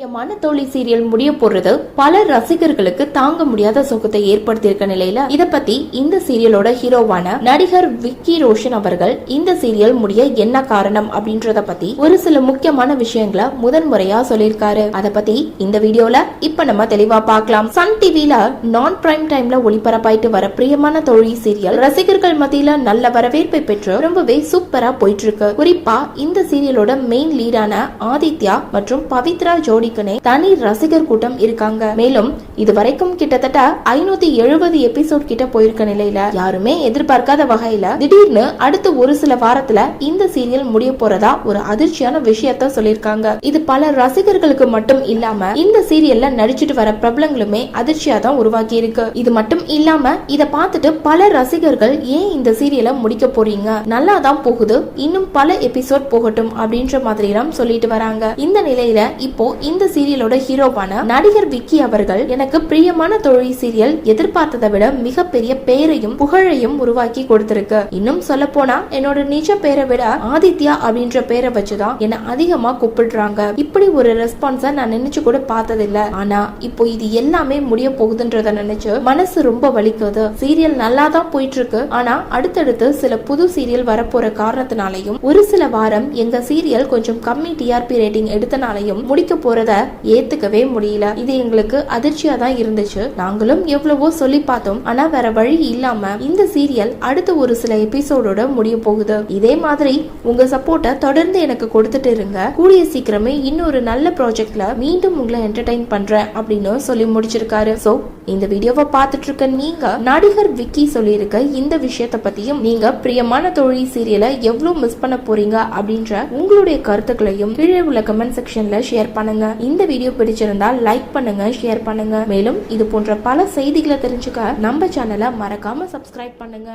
முக்கியமான தோழி சீரியல் முடிய போறது பல ரசிகர்களுக்கு தாங்க முடியாத சுகத்தை ஏற்படுத்தியிருக்க நிலையில இத பத்தி இந்த சீரியலோட ஹீரோவான நடிகர் விக்கி ரோஷன் அவர்கள் இந்த சீரியல் முடிய என்ன காரணம் அப்படின்றத பத்தி ஒரு சில முக்கியமான விஷயங்களை முதன்முறையா சொல்லியிருக்காரு. அத பத்தி இந்த வீடியோல இப்ப நம்ம தெளிவா பார்க்கலாம். சன் டிவில நான் பிரைம் டைம்ல ஒளிபரப்பாயிட்டு வர பிரியமான தோழி சீரியல் ரசிகர்கள் மத்தியில நல்ல வரவேற்பை பெற்று ரொம்பவே சூப்பரா போயிட்டு இருக்கு. குறிப்பா இந்த சீரியலோட மெயின் லீடான ஆதித்யா மற்றும் பவித்ரா ஜோடி மூவிக்குனே தனி ரசிகர் கூட்டம் இருக்காங்க. மேலும் இது வரைக்கும் கிட்டத்தட்ட ஐநூத்தி எழுபது எபிசோட் கிட்ட போயிருக்க நிலையில யாருமே எதிர்பார்க்காத வகையில திடீர்னு அடுத்த ஒரு சில வாரத்துல இந்த சீரியல் முடிய போறதா ஒரு அதிர்ச்சியான விஷயத்த சொல்லிருக்காங்க இது பல ரசிகர்களுக்கு மட்டும் இல்லாம இந்த சீரியல்ல நடிச்சிட்டு வர பிரபலங்களுமே அதிர்ச்சியா தான் உருவாக்கி இருக்கு. இது மட்டும் இல்லாம இத பார்த்துட்டு பல ரசிகர்கள் ஏன் இந்த சீரியலை முடிக்க போறீங்க? நல்லா தான் போகுது இன்னும் பல எபிசோட் போகட்டும் அப்படின்ற மாதிரி எல்லாம் சொல்லிட்டு வராங்க. இந்த நிலையில இப்போ இந்த சீரியலோட ஹீரோவான நடிகர் விக்கி அவர்கள் எனக்கு பிரியமான தொழில் சீரியல் எதிர்பார்த்ததை விட மிகப்பெரிய பெயரையும் புகழையும் உருவாக்கி கொடுத்திருக்கு. இன்னும் சொல்ல போனா என்னோட நிஜ பேரை விட ஆதித்யா அப்படின்ற பேரை வச்சுதான் என்ன அதிகமா கூப்பிடுறாங்க. இப்படி ஒரு ரெஸ்பான்ஸ நான் நினைச்சு கூட பார்த்ததில்ல. ஆனா இப்போ இது எல்லாமே முடிய போகுதுன்றத நினைச்சு மனசு ரொம்ப வலிக்குது. சீரியல் நல்லா தான் போயிட்டு இருக்கு ஆனா அடுத்தடுத்து சில புது சீரியல் வரப்போற காரணத்தினாலையும் ஒரு சில வாரம் எங்க சீரியல் கொஞ்சம் கம்மி டிஆர்பி ரேட்டிங் எடுத்தனாலையும் முடிக்க போறத ஏத்துக்கவே முடியல. இது எங்களுக்கு அதிர்ச்சியா தான் இருந்துச்சு. நாங்களும் எவ்வளவோ சொல்லி பார்த்தோம். ஆனா வேற வழி இல்லாம இந்த சீரியல் அடுத்த ஒரு சில எபிசோடோட முடிய போகுது. இதே மாதிரி உங்க சப்போர்ட்டை தொடர்ந்து எனக்கு கொடுத்துட்டு இருங்க. கூடிய சீக்கிரமே இன்னொரு நல்ல ப்ராஜெக்ட்ல மீண்டும் உங்களை என்டர்டைன் பண்றேன் அப்படின்னு சொல்லி முடிச்சிருக்காரு. சோ இந்த வீடியோவை பார்த்துட்டு இருக்க நீங்க நடிகர் விக்கி சொல்லியிருக்க இந்த விஷயத்த பத்தியும் நீங்க பிரியமான தொழில் சீரியலை எவ்வளவு மிஸ் பண்ண போறீங்க அப்படின்ற உங்களுடைய கருத்துக்களையும் கீழே உள்ள கமெண்ட் செக்ஷன்ல ஷேர் பண்ணுங்க. இந்த வீடியோ பிடிச்சிருந்தா லைக் பண்ணுங்க ஷேர் பண்ணுங்க. மேலும் இது போன்ற பல செய்திகளை தெரிஞ்சுக்க நம்ம சேனலை மறக்காம சப்ஸ்கிரைப் பண்ணுங்க.